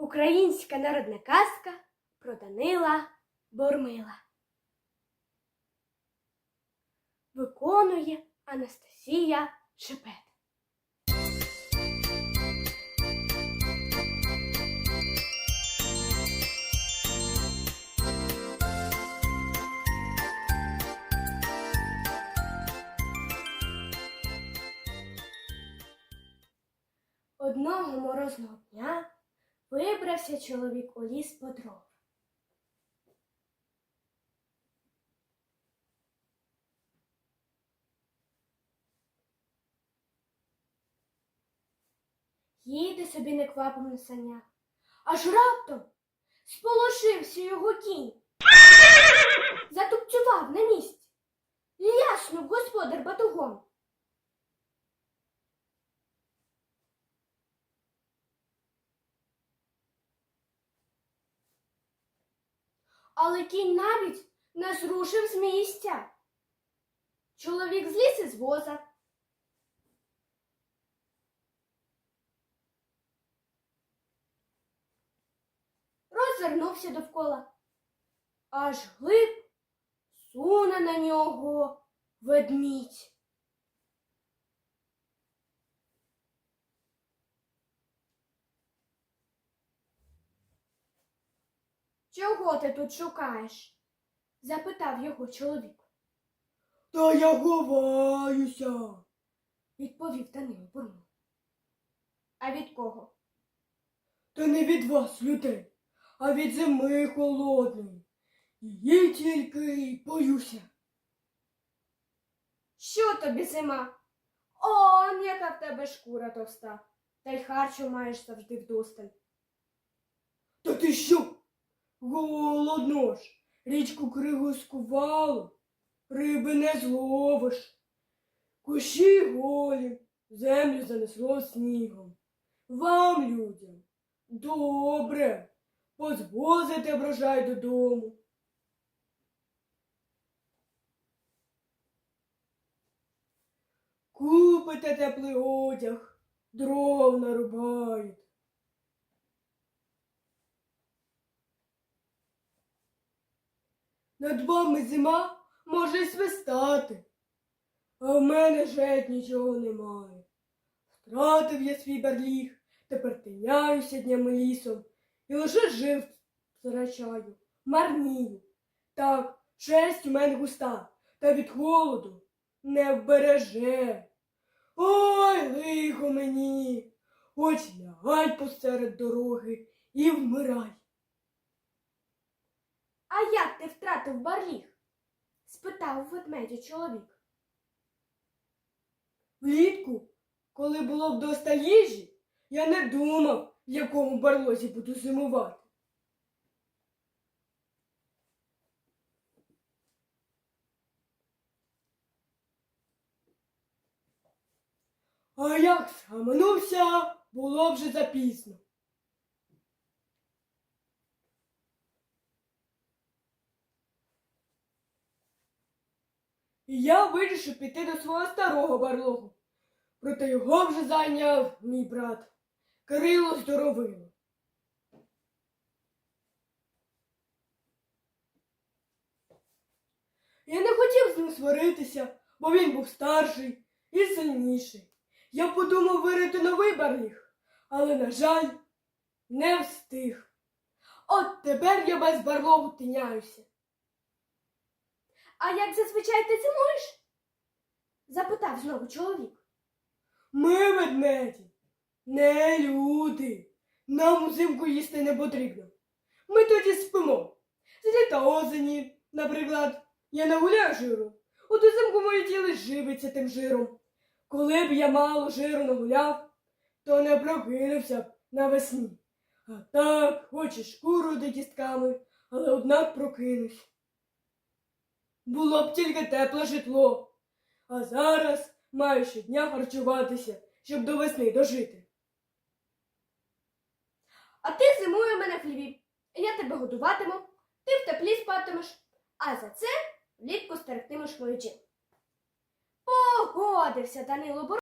Українська народна казка про Данила Бормила. Виконує Анастасія Шепет. Одного морозного дня вибрався чоловік у ліс по дров. Їде собі неквапом на санях, аж раптом сполошився його кінь. Затупцював на місці, ляснув господар батогом. Але кінь навіть не зрушив з місця. Чоловік зліз із воза. Розвернувся довкола. Аж глиб суне на нього ведмідь. Чого ти тут шукаєш? запитав його чоловік. Та я ховаюся. Відповів Данило Бурмин. А від кого? Та не від вас, людей, а від зими холодної. Її тільки й боюся. Що тобі зима? Он, яка в тебе шкура товста, та й харчу маєш завжди вдосталь. Та ти що? Голодно ж. Річку кригу скувало, риби не зловиш. Кущі голі, землю занесло снігом. Вам, людям, добре, позвозите врожай додому. Купите теплий одяг, дров нарубають. Над вами зима може свистати, а в мене жить нічого немає. Втратив я свій берліг, тепер тиняюся днями лісом і лише жив втрачаю, марнію. Так, шерсть у мене густа, та від холоду не вбереже. Ой, лихо мені, хоч лягай посеред дороги і вмирай. Ти втратив барліг? спитав ведмедя чоловік. Влітку, коли було вдоста їжі, я не думав, в якому барлозі буду зимувати. А як схаменувся, було вже запізно. І я вирішив піти до свого старого барлогу. Проте його вже зайняв мій брат Кирило Здоровило. Я не хотів з ним сваритися, бо він був старший і сильніший. Я подумав вирити новий барліг, але, на жаль, не встиг. От тепер я без барлогу тиняюся. А як зазвичай ти зимуєш? запитав знову чоловік. Ми ведмеді, не люди. Нам узимку їсти не потрібно. Ми тоді спимо. З літа осені, наприклад, я нагуляю жиру. От узимку моє тіло живиться тим жиром. Коли б я мало жиру нагуляв, то не прокинувся б навесні. А так, хоч і шкуру до кістками, але однак прокинусь. Було б тільки тепле житло, а зараз маю щодня харчуватися, щоб до весни дожити. А ти зимує мене в хліві. Я тебе годуватиму, ти в теплі спатимеш, а за це влітку стерегтимеш мою. Погодився Данило Бор.